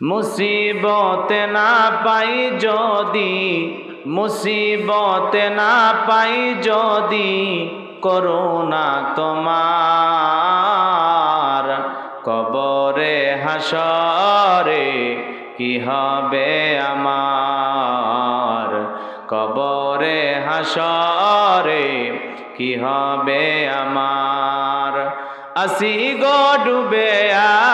মুসিবতে না পাই যদি, মুসিবতে না পাই যদি, করুণা তোমার কবরে হাসরে কি হবে আমার? কবরে হাসরে কি হবে আমার? আসি গো ডুবে আমি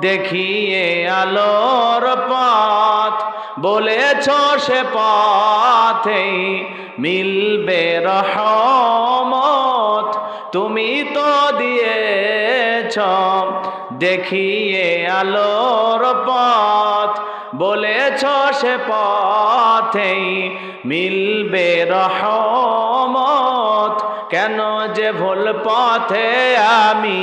দেখিয়ে আলোর পথ, বলেছ সে পথেই মিলবে রহমত। তুমি তো দিয়েছ দেখিয়ে আলোর পথ, বলেছ সে পথেই মিলবে রহমত। কেন যে ভুল পথে আমি